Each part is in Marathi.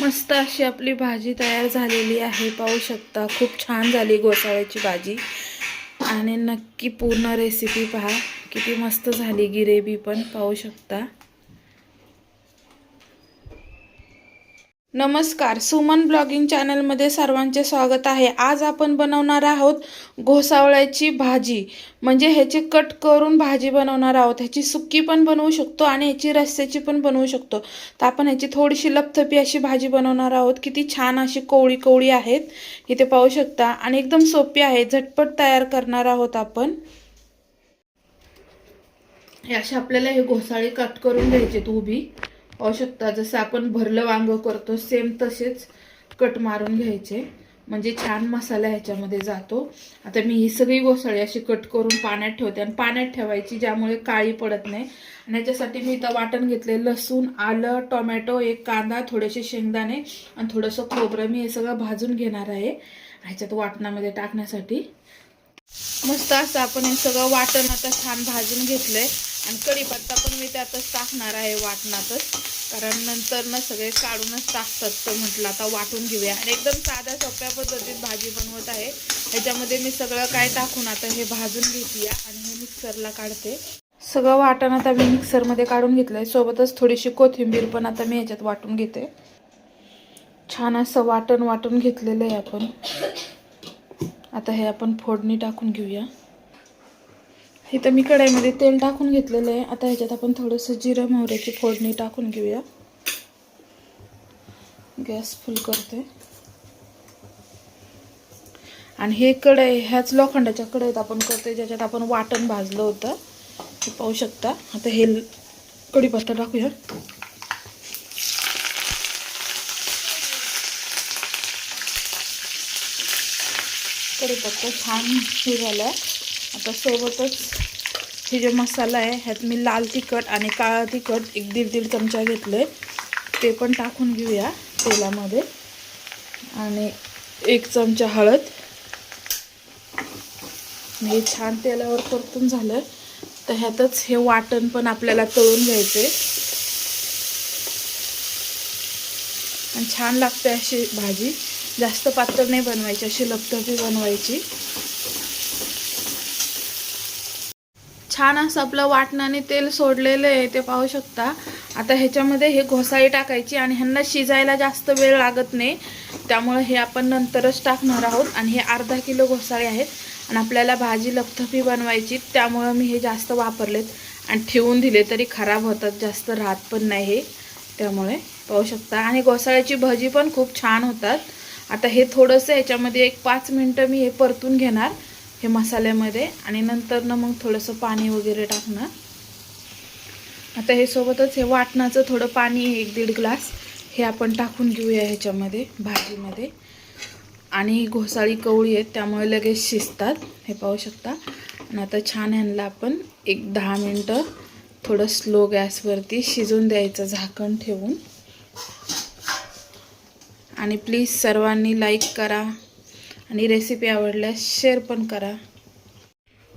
मस्त अशी आपली भाजी तयार झालेली आहे. पाहू शकता खूप छान झाली गोसाळ्याची भाजी. आणि नक्की पूर्ण रेसिपी पहा. किती मस्त झाली गिरेबी पण पाहू शकता. नमस्कार सुमन ब्लॉगिंग चॅनलमध्ये सर्वांचे स्वागत आहे. आज आपण बनवणार आहोत घोसावळ्याची भाजी. म्हणजे ह्याची कट करून भाजी बनवणार आहोत. ह्याची सुक्की पण बनवू शकतो आणि ह्याची रस्स्याची पण बनवू शकतो. तर आपण ह्याची थोडीशी लपथपी अशी भाजी बनवणार आहोत. किती छान अशी कोवळी कोवळी आहेत. इथे पाहू शकता. आणि एकदम सोपी आहे. झटपट तयार करणार आहोत आपण. अशा आपल्याला हे घोसाळे कट करून घ्यायचे उभी. आवश्यकता जसं आपण भरलं वांग करतो सेम तसेच कट मारून घ्यायचे. म्हणजे छान मसाला ह्याच्यामध्ये जातो. आता मी ही सगळी गोसळी अशी कट करून पाण्यात ठेवते. आणि पाण्यात ठेवायची ज्यामुळे काळी पडत नाही. आणि याच्यासाठी मी इथं वाटण घेतले लसूण आलं टोमॅटो एक कांदा थोडेसे शेंगदाणे आणि थोडंसं खोबरं. मी हे सगळं भाजून घेणार आहे ह्याच्यात वाटणामध्ये टाकण्यासाठी. मस्त असं आपण हे सगळं वाटण आता छान भाजून घेतलंय. आणि कढीपत्ता पण मी त्यातच टाकणार आहे वाटणातच. कारण नंतर ना सगळे काढूनच टाकतात तर म्हटलं आता वाटून घेऊया. आणि एकदम साध्या सोप्या पद्धतीत भाजी बनवत आहे. ह्याच्यामध्ये मी सगळं काय टाकून आता हे भाजून घेते आणि हे मिक्सरला काढते. सगळं वाटण आता मी मिक्सरमध्ये काढून घेतलंय. सोबतच थोडीशी कोथिंबीर पण आता मी ह्याच्यात वाटून घेते. छान असं वाटण वाटून घेतलेलं आहे आपण. आता हे आपण फोडणी टाकून घेऊया. इथं मी कढईमध्ये तेल टाकून घेतलेलं आहे. आता ह्याच्यात आपण थोडंसं जिरं मोहऱ्याची फोडणी टाकून घेऊया. गॅस फुल करते. आणि हे कढई ह्याच लोखंडाच्या कढईत आपण करतोय ज्याच्यात आपण वाटण भाजलं होतं. ते पाहू शकता. आता हे कढीपत्ता टाकूया. कढीपत्ता छान हे झाला आता सोबतच हे जे मसाला आहे ह्यात मी लाल तिखट आणि काळा तिखट एक दीड दीड चमचा घेतले ते पण टाकून घेऊया तेलामध्ये. आणि एक चमचा हळद. हे छान तेलावर परतून झालं. तर ह्यातच हे वाटण पण आपल्याला तळून घ्यायचे आणि छान लागते अशी भाजी. जास्त पातळ नाही बनवायची अशी लपतपी बनवायची. छान असं आपलं वाटणाने तेल सोडलेलं आहे ते पाहू शकता. आता ह्याच्यामध्ये हे घोसाळी टाकायची आणि ह्यांना शिजायला जास्त वेळ लागत नाही. त्यामुळे हे आपण नंतरच टाकणार आहोत आणि हे अर्धा किलो घोसाळे आहेत. आणि आपल्याला भाजी लपथपी बनवायची त्यामुळं मी हे जास्त वापरलेत. आणि ठेवून दिले तरी खराब होतात जास्त राहत पण नाही हे. त्यामुळे पाहू शकता. आणि घोसाळ्याची भजी पण खूप छान होतात. आता हे थोडंसं ह्याच्यामध्ये एक पाच मिनटं मी हे परतून घेणार. हे मसाल्यामध्ये आणि नंतरनं मग थोडंसं पाणी वगैरे टाकणार. आता हे सोबतच हे वाटणाचं थोडं पाणी आहे एक दीड ग्लास हे आपण टाकून घेऊया ह्याच्यामध्ये भाजीमध्ये. आणि घोसाळी कवळी आहेत त्यामुळे लगेच शिजतात. हे पाहू शकता. आणि आता छान ह्यांना आपण एक दहा मिनटं थोडं स्लो गॅसवरती शिजून द्यायचं झाकण ठेवून. आणि प्लीज सर्वांनी लाईक करा. आणि रेसिपी आवडल्यास शेअर पण करा.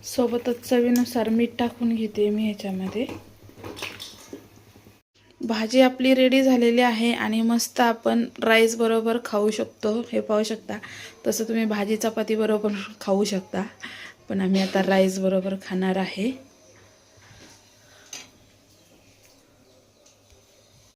सोबतच चवीनुसार मीठ टाकून घेते मी ह्याच्यामध्ये. भाजी आपली रेडी झालेली आहे आणि मस्त आपण राईस बरोबर खाऊ शकतो हे पाहू शकता. तसं तुम्ही भाजी चपाती बरोबर खाऊ शकता. पण आम्ही आता राईस बरोबर खाणार आहे.